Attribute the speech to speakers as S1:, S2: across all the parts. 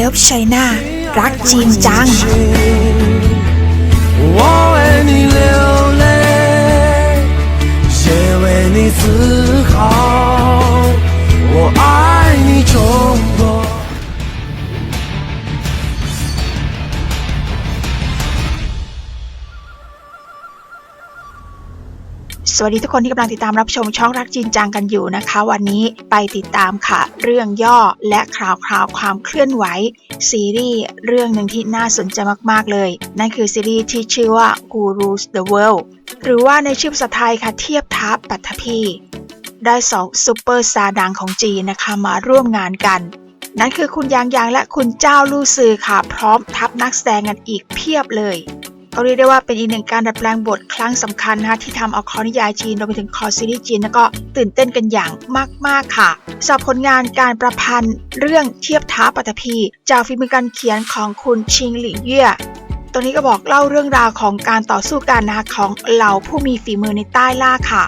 S1: Love China รักจีนจัง
S2: 我为你流泪，也为你自豪。我爱
S1: วัสดีทุกคนที่กำลังติดตามรับชมช่องรักจีนจังกันอยู่นะคะ วันนี้ไปติดตามค่ะ เรื่องย่อและข่าวคราวความเคลื่อนไหว ซีรีส์เรื่องหนึ่งที่น่าสนใจมากๆเลย นั่นคือซีรีส์ที่ชื่อว่า Gurus the World หรือว่าในชื่อภาษาไทยค่ะเทียบทัพปัทภีได้สองซูเปอร์ซาร์ดังของจีนนะคะมาร่วมงานกัน นั่นคือคุณยางยางและคุณเจ้าลู่ซือค่ะ พร้อมทัพนักแสดงกันอีกเพียบเลย ก็เรียกได้ว่าเป็นอีกหนึ่งการดัดแปลงบทครั้งสำคัญนะคะที่ทำเอาคอนิยายจีนรวมไปถึงคอซีรีส์จีนแล้วก็ตื่นเต้นกันอย่างมาก ๆ ค่ะสอบผลงานการประพันธ์เรื่องเทียบท้าปัตภีจากฝีมือการเขียนของคุณชิงหลิงเย่ตอนนี้ก็บอกเล่าเรื่องราวของการต่อสู้กันนะคะของเหล่าผู้มีฝีมือในใต้ล่าค่ะ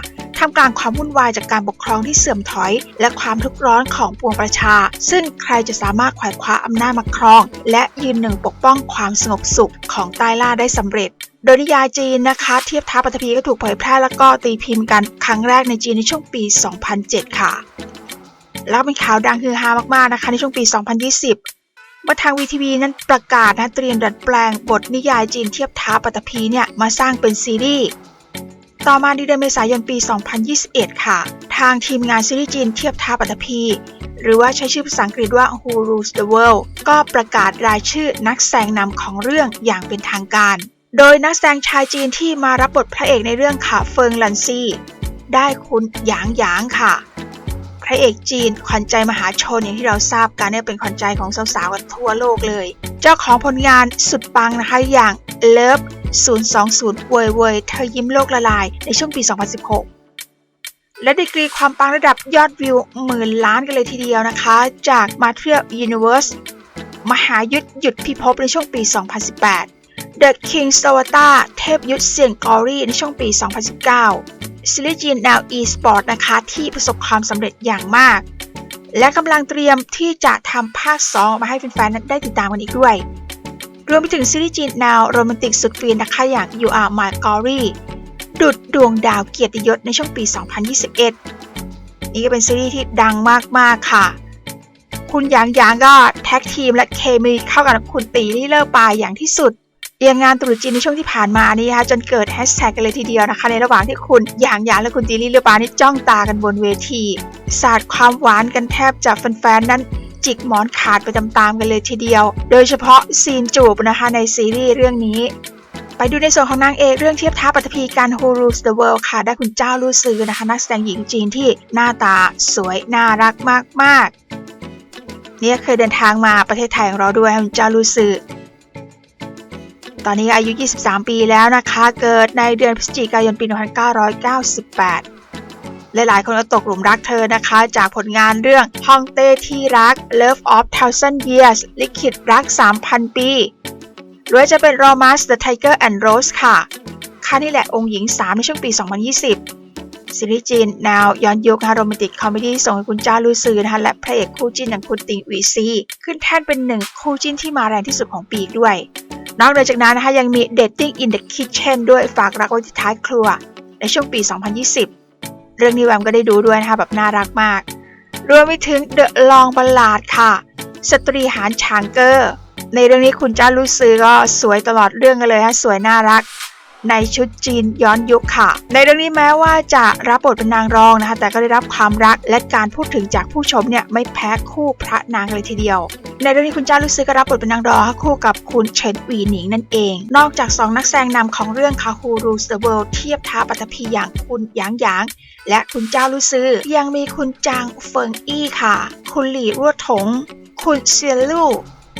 S1: ท่ามกลางความวุ่นวายจากการปกครองที่เสื่อมถอย และความทุกข์ร้อนของปวงประชา ซึ่งใครจะสามารถขวนคว้าอำนาจมาครอง และยืนหนึ่งปกป้องความสงบสุขของใต้ล่าได้สำเร็จโดยนิยายจีนนะคะเทียบท้าปัตภีก็ถูกเผยแพร่แล้วก็ตีพิมพ์กันครั้งแรกในจีนในช่วงปี 2007 ค่ะ แล้วเป็นข่าวดังฮือฮามากๆนะคะในช่วงปี 2020มื่อทางวีทีวีนั้นประกาศนะเตรียมดัดแปลงบทนิยายจีนเทียบท้าปัตภีเนี่ยมาสร้างเป็นซีรีส์ ต่อมาในเดือนเมษายนปี 2021 ค่ะ ทางทีมงานซีรีส์จีนเทียบท้าปัตภีหรือว่าใช้ชื่อภาษาอังกฤษว่า Who Rules the World ก็ประกาศรายชื่อนักแสดงนำของเรื่องอย่างเป็นทางการ โดยนักแสดงชายจีนที่มารับบทพระเอกในเรื่องค่ะเฟิงหลันซีได้คุณหยางหยางค่ะ พระเอกจีนขวัญใจมหาชนอย่างที่เราทราบกันเนี่ยเป็นขวัญใจของสาวๆกันทั่วโลกเลย เจ้าของผลงานสุดปังนะคะอย่าง Love 020เวยเวยเธอยิ้มโลกละลายในช่วงปี 2016 และดีกรีความปังระดับยอดวิวหมื่นล้านกันเลยทีเดียวนะคะ จาก m a t r i a Universe มหายุทธหยุดพิภพในช่วงปี 2018 The King s t a w a t a เทพยุทธเสียงกอรี่ในช่วงปี 2019ซิลิจีน Now eSport นะคะ ที่ประสบความสำเร็จอย่างมาก และกำลังเตรียมที่จะทำภาค 2 มาให้แฟนๆนั้นได้ติดตามกันอีกด้วย รวมไปถึงซีรีส์จีนแนวโรแมนติกสุดฟินนะคะอย่าง You Are My Glory ดุดดวงดาวเกียรติยศในช่วงปี 2021 นี่ก็เป็นซีรีส์ที่ดังมาก ๆ ค่ะ คุณหยางหยางก็แท็กทีมและเคมีเข้ากับคุณตีลี่เลอร์ปายอย่างที่สุดเรียงงานตรุษจีนในช่วงที่ผ่านมานี่นะคะจนเกิดแฮชแท็กกันเลยทีเดียวนะคะ ในระหว่างที่คุณหยางหยางและคุณตีลี่เลอร์ปายนี่จ้องตากันบนเวที สาดความหวานกันแทบจะแฟนๆนั้น จิกหมอนขาดไปตามๆกันเลยทีเดียว โดยเฉพาะซีนจูบนะคะในซีรีส์เรื่องนี้ ไปดูในส่วนของนางเอกเรื่องเทียบท้าปัตภีการ Who Rules the World ค่ะ ได้คุณเจ้าลู่ซือนะคะ นักแสดงหญิงจีนที่หน้าตาสวยน่ารักมากๆ เนี่ยเคยเดินทางมาประเทศไทยของเราด้วยคุณเจ้าลู่ซือตอนนี้อายุ 23 ปีแล้วนะคะ เกิดในเดือนพฤศจิกายนปี 1998 หลายๆ คนก็ตกหลุมรักเธอนะคะ จากผลงานเรื่องฮองเต้ที่รัก Love of Thousand Years ลิขิตรัก 3,000 ปีหรือจะเป็น Romance the Tiger and Rose ค่ะค่านี่แหละองค์หญิง 3 ในช่วงปี 2020 ซีรีส์จีนแนวย้อนยุคนะโรแมนติกคอมเมดี้ส่งให้คุณจ้าลูซือนะคะและพระเอกคู่จิ้นอย่างคุณติงวีซี ขึ้นแท่นเป็นหนึ่งคู่จิ้นที่มาแรงที่สุดของปีด้วย นอกจากนั้นนะคะยังมี Dating in the Kitchen ด้วยฝากรักไว้ที่ท้ายครัว ในช่วงปี 2020 เรื่องนี้แวมก็ได้ดูด้วยนะคะแบบน่ารักมาก รวมไปถึง The Long Ballad ค่ะ สตรีหารชางเกอร์ ในเรื่องนี้คุณจ้าลูซือก็สวยตลอดเรื่องกันเลยฮะสวยน่ารัก ในชุดจีนย้อนยุคค่ะ ในเรื่องนี้แม้ว่าจะรับบทเป็นนางรองนะคะ แต่ก็ได้รับความรักและการพูดถึงจากผู้ชมเนี่ยไม่แพ้คู่พระนางเลยทีเดียว ในเรื่องนี้คุณจ้าลูซือก็รับบทเป็นนางรองคู่กับคุณเฉินวีหนิงนั่นเอง นอกจากสองนักแสดงนำของเรื่องคาฮูรูสเดอะเวิลด์เทียบท้าปัตภีอย่างคุณหยางหยางและคุณเจ้าลูซือยังมีคุณจางเฟิงอี้ค่ะ คุณหลี่รั่วถง คุณเซียนลู่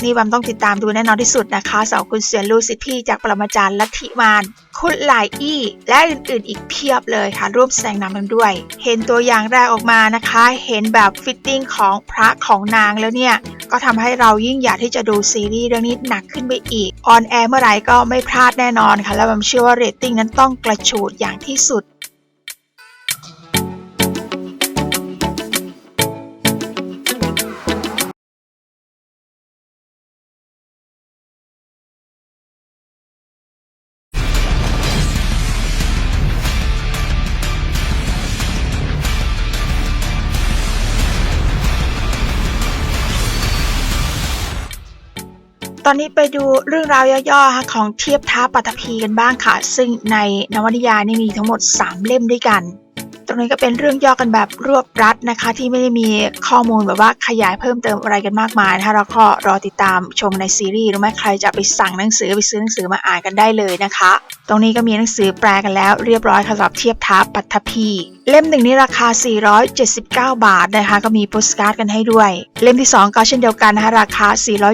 S1: นี่บัมต้องติดตามดูแน่นอนที่สุดนะคะสาวคุณเซียนลู่สิทธิจากปรมาจารย์ลัทธิมานคุณหลายอี้ และอื่นๆ อีกเพียบเลยค่ะ ร่วมแสดงนำกันด้วย เห็นตัวอย่างแรกออกมานะคะ เห็นแบบฟิตติ้งของพระของนางแล้วเนี่ย ก็ทำให้เรายิ่งอยากที่จะดูซีรีส์เรื่องนี้หนักขึ้นไปอีก ออนแอร์เมื่อไหร่ก็ไม่พลาดแน่นอนค่ะ และบัมเชื่อว่าเรตติ้งนั้นต้องกระฉูดอย่างที่สุด ตอนนี้ไปดูเรื่องราวย่อๆของเทียบท้าปัตภีกันบ้างค่ะ ซึ่งในนวนิยายนี่มีทั้งหมด 3 เล่มด้วยกัน ตรงนี้ก็เป็นเรื่องย่อกันแบบรวบรัดนะคะ ที่ไม่ได้มีข้อมูลแบบว่าขยายเพิ่มเติมอะไรกันมากมายนะคะเราก็รอติดตามชมในซีรีส์หรือไม่ใครจะไปสั่งหนังสือไปซื้อหนังสือมาอ่านกันได้เลยนะคะ ตรงนี้ก็มีหนังสือแปลกันแล้วเรียบร้อยค่ะสำหรับเทียบท้าปัตภีเล่มหนึ่งนี่ราคา 479 บาทนะคะ ก็มีโปสการ์ดกันให้ด้วย เล่มที่ 2 ก็เช่นเดียวกันนะคะราคา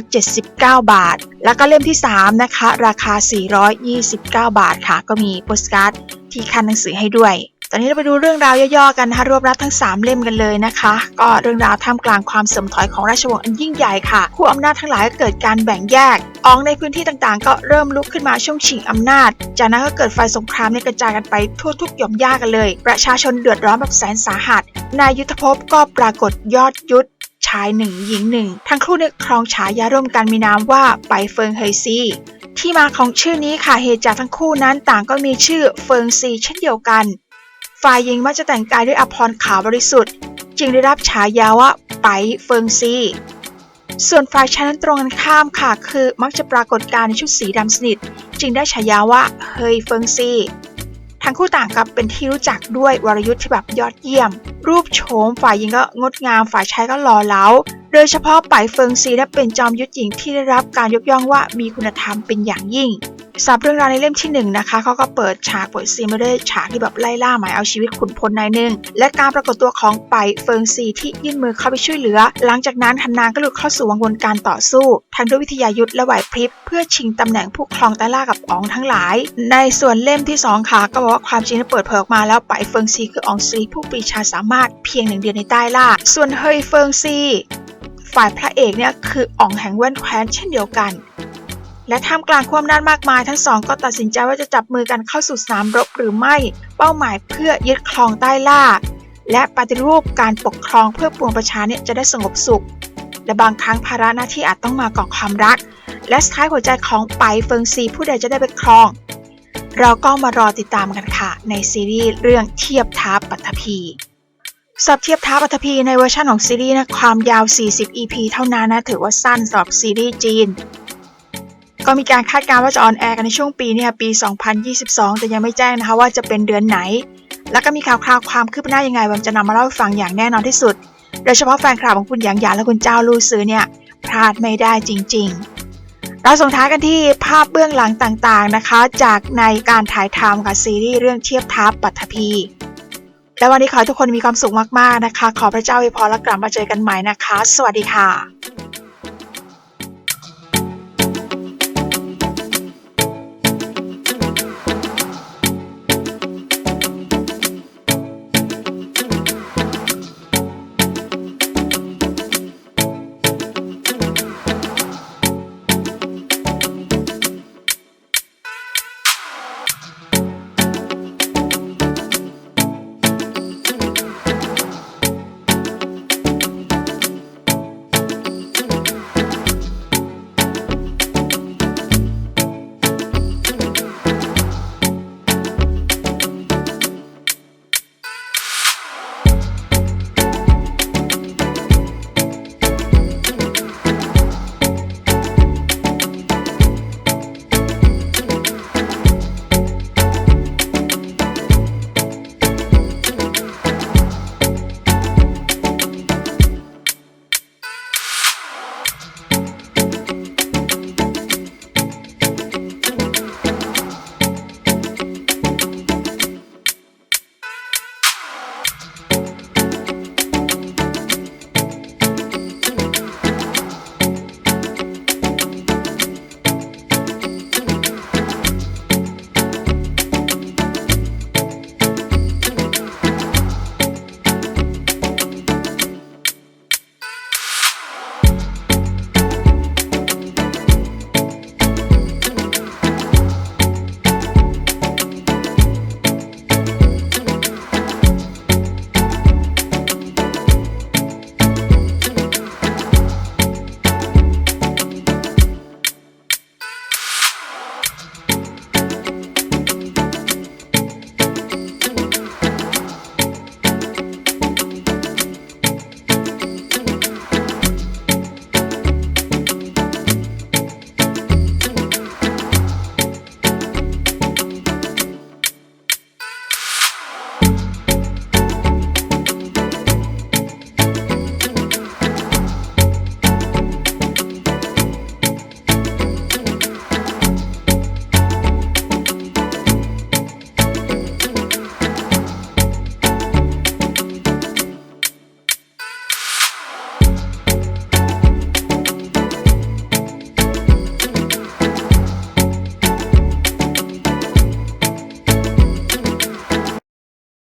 S1: 479 บาท แล้วก็เล่มที่ 3 นะคะ ราคา 429 บาทค่ะ ก็มีโปสการ์ดที่คันหนังสือให้ด้วย ตอนนี้เราไปดูเรื่องราวย่อๆกันนะคะรวบรัดทั้ง 3 เล่มกันเลยนะคะ ก็เรื่องราวท่ามกลางความเสื่อมถอยของราชวงศ์อันยิ่งใหญ่ค่ะผู้อำนาจทั้งหลายก็เกิดการแบ่งแยกอองในพื้นที่ต่างๆ ก็เริ่มลุกขึ้นมาช่วงชิงอำนาจ จากนั้นก็เกิดไฟสงครามเนี่ยกระจายกันไปทั่วทุกหย่อมย่ากันเลย ประชาชนเดือดร้อนแบบแสนสาหัส นายยุทธภพก็ปรากฏยอดยุทธชายหนึ่งหญิงหนึ่งทั้งคู่เนี่ยครองฉายาร่วมกันมีนามว่าไปเฟิงเฮยซีที่มาของชื่อนี้ค่ะเหตุจากทั้งคู่นั้นต่างก็มีชื่อเฟิงซีเช่นเดียวกัน ฝ่ายหญิงมักจะแต่งกายด้วยอภรณ์ขาวบริสุทธิ์ จึงได้รับฉายาว่าไปเฟิงซี ส่วนฝ่ายชายนั้นตรงกันข้ามค่ะ คือมักจะปรากฏกายในชุดสีดำสนิท จึงได้ฉายาว่าเฮยเฟิงซีทั้งคู่ต่างกับเป็นที่รู้จักด้วยวรยุทธ์ที่แบบยอดเยี่ยม รูปโฉมฝ่ายหญิงก็งดงาม ฝ่ายชายก็หล่อเหลา โดยเฉพาะไปเฟิงซีนั้นเป็นจอมยุทธหญิงที่ได้รับการยกย่องว่ามีคุณธรรมเป็นอย่างยิ่ง สำหรับเรื่องราวในเล่มที่หนึ่งนะคะเขาก็เปิดฉากเปิดซีนมาด้วยฉากที่แบบไล่ล่าหมายเอาชีวิตขุนพลนายหนึ่งและการปรากฏตัวของไปเฟิงซีที่ยื่นมือเข้าไปช่วยเหลือ หลังจากนั้นฮันนางก็หลุดเข้าสู่วงวนการต่อสู้ทั้งด้วยวิทยายุทธและไหวพริบ เพื่อชิงตำแหน่งผู้ครองใต้ล่ากับอองทั้งหลาย ในส่วนเล่มที่สองค่ะ ก็บอกว่าความจริงได้เปิดเผยออกมาแล้วไปเฟิงซีคืออองซีผู้ปรีชาสามารถเพียงหนึ่งเดียวในใต้ล่า ส่วนเฮยเฟิงซีฝ่ายพระเอกเนี่ยคืออ่องแห่งแว่นแคว้นเช่นเดียวกัน และท่ามกลางความน่านมากมาย ทั้งสองก็ตัดสินใจว่าจะจับมือกันเข้าสู่สนามรบหรือไม่ เป้าหมายเพื่อยึดครองใต้ล่า และปฏิรูปการปกครองเพื่อปวงประชาเนี่ยจะได้สงบสุข และบางครั้งภาระหน้าที่อาจต้องมาก่อความรัก และสุดท้ายหัวใจของไปเฟิงซีผู้ใดจะได้ไปครอง เราก็มารอติดตามกันค่ะ ในซีรีส์เรื่องเทียบท้าปัตภีสับเทียบท้าปัตภีในเวอร์ชันของซีรีส์นะความยาว 40 EP เท่านั้นนะถือว่าสั้นสำหรับซีรีส์จีน ก็มีการคาดการณ์ว่าจะออนแอร์กันในช่วงปีนี่ยปี 2022 แต่ยังไม่แจ้งนะคะว่าจะเป็นเดือนไหน แล้วก็มีข่าวคราวความคืบหน้ายังไงผมจะนำมาเล่าให้ฟังอย่างแน่นอนที่สุด โดยเฉพาะแฟนคลับของคุณหยางหยานและคุณเจ้าลู่ซื้อเนี่ยพลาดไม่ได้จริง ๆ เราส่งท้ายกันที่ภาพเบื้องหลังต่างๆนะคะ จากในการถ่ายทำกับซีรีส์เรื่องเทียบทัพปัตภีและวันนี้ขอให้ทุกคนมีความสุขมากๆนะคะ ขอพระเจ้าอวยพรและกลับมาเจอกันใหม่นะคะ สวัสดีค่ะ